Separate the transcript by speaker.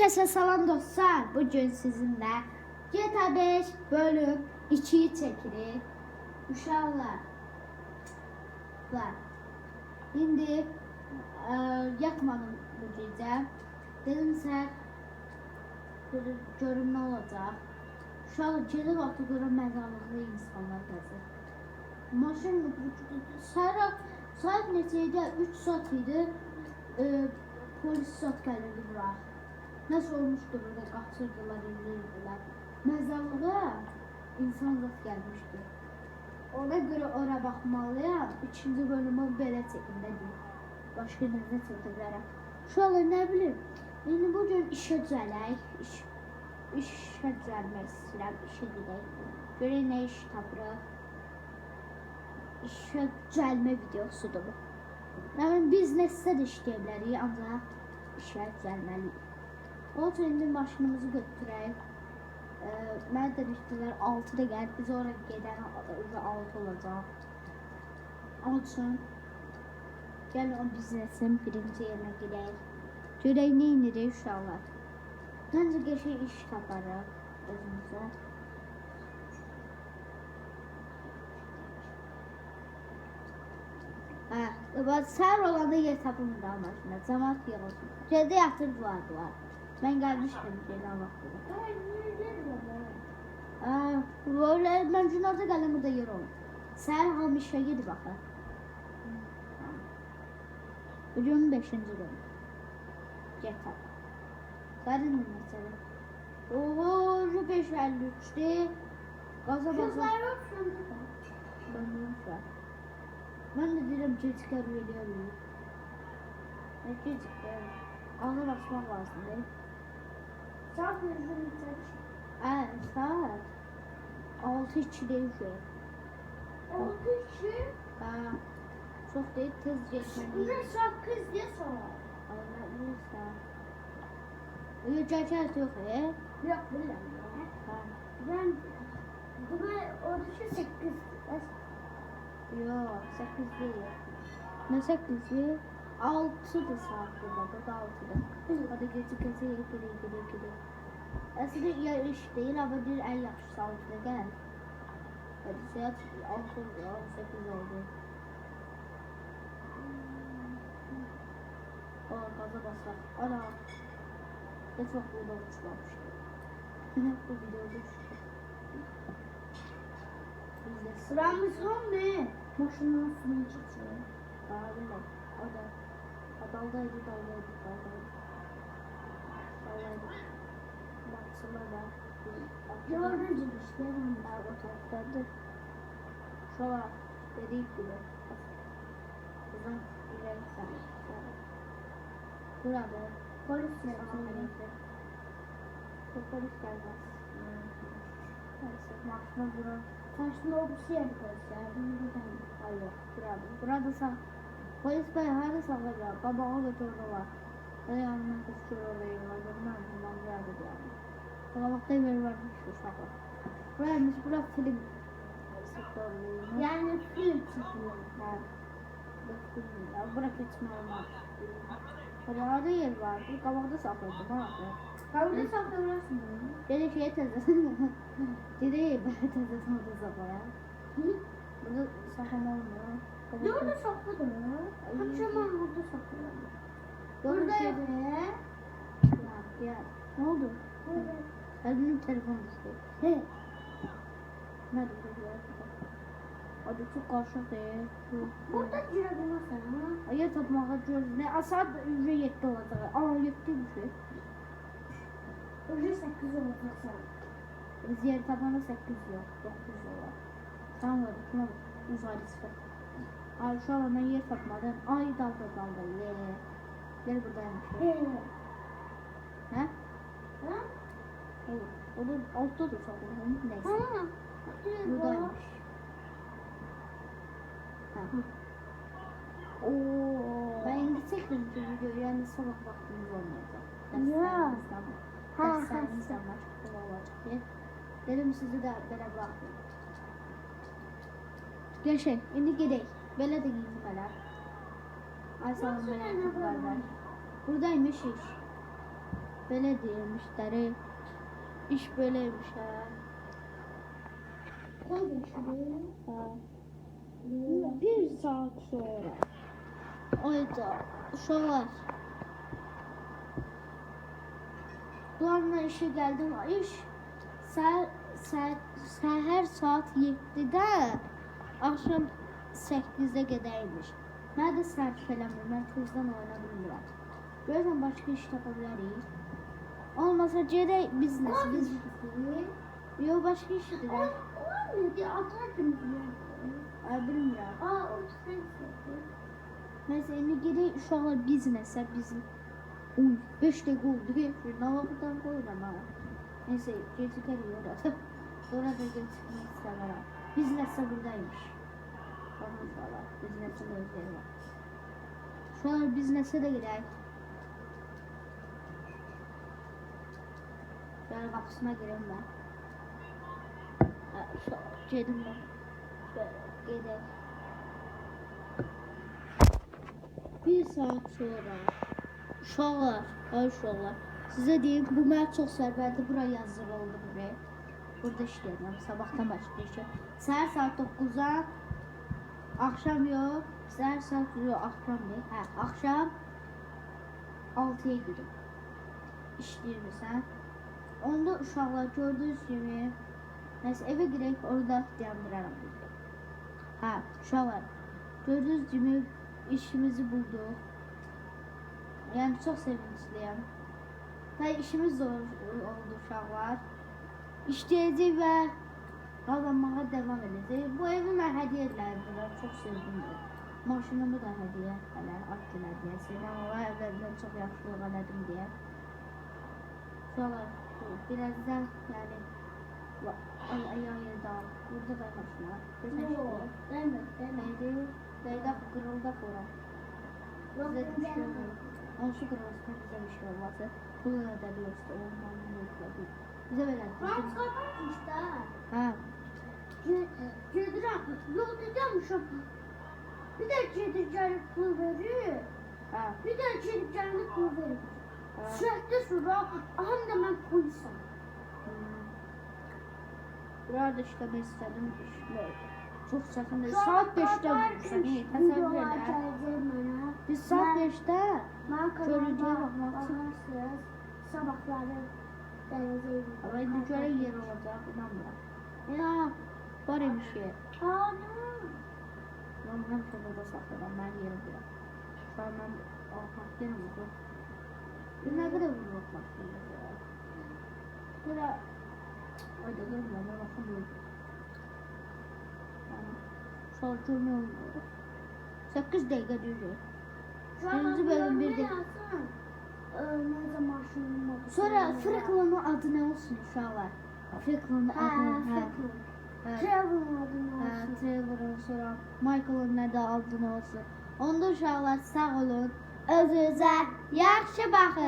Speaker 1: Herkese salam dostlar. Bugün sizinle GTA 5 bölüm 2'yi çekirik. Uşaqlar. Var. İndi e, yatmadım bu gecə. Dedim sən dedim, görüm nə olacaq. Uşaqlar gecə vaxtı görən məzarlıqlı insanlar gəzir. Maşın saat saat neçə idi? 3 saat idi. E, polis saat gəlirdi bura. Nasıl olmuştu burada kaçırdılar, indirdiler. Mezarlığa insan zat gelmişti. Ona göre oraya bakmalıyam. Üçüncü bölümü belə çəkimdə deyil. Başqa nəzə çəkəcərəm. Şu an nə bilim. İndi bu gün işə gələk. İş, işə gəlmək istəyirəm. İşə gedək. Görək nə iş tapırıq. İşə gəlmə videosudur bu. Yəni biznesdə də işləyə bilərik, ancaq işə gəlməliyik. O indi maşınımızı götürək. Ee, mən demişdilər 6-da gəl, biz oraya özü 6 olacaq. Onun üçün gəl o biznesin birinci gedək. Görək nə edirik uşaqlar. Məncə qəşəng iş taparıq özümüzə. Hə, bax səhər olanda yer tapılmır maşına. Cəmaət yığılsın. Gecə yatırdılar bunlar. Ben gelmiştim gelen vaxtında. Aa, böyle ben cünarda geldim burada yer oldu. Sen hamişe gidi bakın. Bugün beşinci gün. GTA. Zaten mi mesela? Oho, şu beş elli üçte. Gaza basa. Ben de yok var. Ben de dedim diye arıyor. Ne cecik be? Ağza basmak lazım değil
Speaker 2: çok hızlı bitir.
Speaker 1: Evet saat. Altı içi değil.
Speaker 2: Altı içi?
Speaker 1: Ha. Çok değil tez geçmeli.
Speaker 2: Bir çok kız diye sonra.
Speaker 1: Allah bilirse. Öyle çerçevesi yok ya.
Speaker 2: Yok
Speaker 1: bilmiyorum.
Speaker 2: Ben bunu orucu sekiz.
Speaker 1: Yok sekiz değil. Ne sekiz? 6'da saat burada da 6'da. Hadi gecikirse yıkıda yıkıda yıkıda. Aslında yarış değil ama bir el yapış savcıda gel. Hadi saat 6 oldu, 8 oldu. Aa gaza basar. Ana. Ne çok burada uçmamıştı. Bu videoda uçtu.
Speaker 2: Sıramız son ne? Boşuna suyu çıkıyor.
Speaker 1: Daha bile. O. Daldaydı daldaydı daldaydı. Daldaydı. Baksana da.
Speaker 2: Gördüğünüz işte.
Speaker 1: Ha o taraftadır. Şola dediğim gibi. Buradan ileri sarı. Burada polis gelmez. Bu polis gelmez. Maksimum bura.
Speaker 2: Taşlı o bir şey. Bunu buradan.
Speaker 1: Hayır, burada. Burada sağ. Polis bey hadi sağlayacak. Baba o götürdü var. Ben yanına kuşçuyor orayı. Ben ben burada yani. Kalabalıkta bir varmış şu şaka. Buraymış, bura film.
Speaker 2: Yani film çekiyor.
Speaker 1: Ha. Ya bırak etme olmaz. Orada yer var. Bir kabakta sakladım ha.
Speaker 2: Kavga saklamıyorsun?
Speaker 1: Dedi şeye teyze. Dedi ben teyze sana sabaya. Burada saklama olmuyor.
Speaker 2: Ne orada sakladı mı? Kaçamam burada sakladı.
Speaker 1: Burada
Speaker 2: ne?
Speaker 1: Ya, ya. Ne oldu?
Speaker 2: Burada.
Speaker 1: Benim telefon düştü.
Speaker 2: He.
Speaker 1: Nerede bu ya? Hadi çok karşı değil.
Speaker 2: Burada girebilmez sana.
Speaker 1: Ayı tapmağa göz ne? Asad ücret yetti olacak. Aa yetti bir şey.
Speaker 2: Önce sekiz olacak sana.
Speaker 1: Biz yer tapana 8 yok. 9 var. Sen var. Şuna uzaylı ben yer tapmadım. Ay dalga dalga. Le. Gel buradaymış.
Speaker 2: He.
Speaker 1: Ha?
Speaker 2: Ha?
Speaker 1: Evet. O da altta da sakladım. Neyse.
Speaker 2: Ha.
Speaker 1: Buradaymış. Ha.
Speaker 2: Oo.
Speaker 1: Ben gidecektim ki videoyu yani sabah vaktimiz olmayacak.
Speaker 2: Ya. Ha, ha.
Speaker 1: Derslerimizden başka olacak diye. Dedim sizi de böyle bırakmayayım. Görüşelim. Şimdi gidelim. Böyle de giydim böyle. Ay sana böyle
Speaker 2: böyle?
Speaker 1: ben. Buradaymış iş. Belə deyilmişləri. İş beləymiş hə.
Speaker 2: Koy da şuraya.
Speaker 1: hə. Bir saat sonra. Ayda uşaqlar. Bunlarla işe gəldim. İş səhər, səhər, səhər saat 7-də, axşam 8-də gedəymiş. Mən də sərf eləmir, mən tezdən oyna bilmirəm. Görürsən başqa iş tapa bilərik. Olmasa gedək biznes,
Speaker 2: Koy
Speaker 1: biz
Speaker 2: biz.
Speaker 1: Yo başqa iş
Speaker 2: O,
Speaker 1: edirəm.
Speaker 2: o ne diye atardım diye.
Speaker 1: Ay bilmirəm.
Speaker 2: Aa o sensin.
Speaker 1: Neyse indi gedək uşaqlar biznesə bizim. Uy, 5 dəqiqə oldu nə vaxtdan qoyuram ha. Neyse, gecikərik orada. Orada gecikmək istəmirəm. Biznesə buradaymış. Uşaqlar, biznesə də özləri var. Uşaqlar biznesə də gedək. Şöyle qapısına gireyim ben. Uşaqlar, gedim ben. Şöyle gedək. Bir saat sonra uşaqlar, ay uşaqlar, sizə deyim, bu mənə çox sərbəti bura yazır oldu buraya. Burada işləyirəm, sabahdan başlayacağam. Səhər saat 9-a, axşam yox, səhər saat yox, axşam yox, hə, axşam 6-ya gidim. İşləyirsən. Onda uşaqlar gördüyünüz kimi, nəsə evə girək, orada dayandıraram bizi. Hə, uşaqlar, gördüyünüz kimi işimizi bulduq. Yəni çox sevincliyəm. Və işimiz zor oldu uşaqlar. İşləyəcək və qazanmağa davam edəcək. Bu evi mən hədiyyə edildim. Çox sevdim. Maşınımı da hədiyyə hələ ad günə deyəsən. Amma əvvəldən çox yaxşılıq elədim deyə. Uşaqlar birazdan yəni ay ayağı yerdə al. Burada da maşına. Kırıldı bura.
Speaker 2: Yok
Speaker 1: Bize bir şey
Speaker 2: deme.
Speaker 1: olmadı. Onun şu kırılmasına bize bir şey. Bunu ödedi işte. Ondan bunu ödedi. Bize böyle
Speaker 2: Ben da.
Speaker 1: Ha.
Speaker 2: Cedirem. Dedim şu. Bir de cedircanlık pul.
Speaker 1: Ha.
Speaker 2: Bir de cedircanlık pul verir.
Speaker 1: ha.
Speaker 2: Sürekli sonra hem de ben.
Speaker 1: Hmm. İstedim. İşte çok sakın.
Speaker 2: An
Speaker 1: Saat 5'te
Speaker 2: kadar
Speaker 1: bulursan iyi.
Speaker 2: üç
Speaker 1: Tasavvur
Speaker 2: videolar
Speaker 1: et.
Speaker 2: geleceğim bana.
Speaker 1: Biz saat
Speaker 2: Ben-
Speaker 1: 5'te.
Speaker 2: Ben
Speaker 1: Görüntüye bakmak
Speaker 2: bakarsınız. Sabahları
Speaker 1: indi göre yer olacak. İnanmıyorum. Ya. Ya bir şey.
Speaker 2: Aa,
Speaker 1: Ben hem şurada sakladım. Ben yerim biraz. Şu an ben almak yerim. Bir ne kadar vurmak başlıyoruz ya. Sıra. Hadi gelme ben görme olmuyor. 8 dakika diyor. Birinci bölüm bir de.
Speaker 2: yazsın. Ee, ne zaman şunun adı
Speaker 1: Sonra. Frecklin'in adı ne olsun uşaqlar? Frecklin'in adı hə.
Speaker 2: Trevor'un adı ne
Speaker 1: Hə,
Speaker 2: olsun?
Speaker 1: Trevor'un sonra Michael'ın nə də adı nə olsun. Onda uşaqlar sağ olun. Özünüzə yaxşı baxın.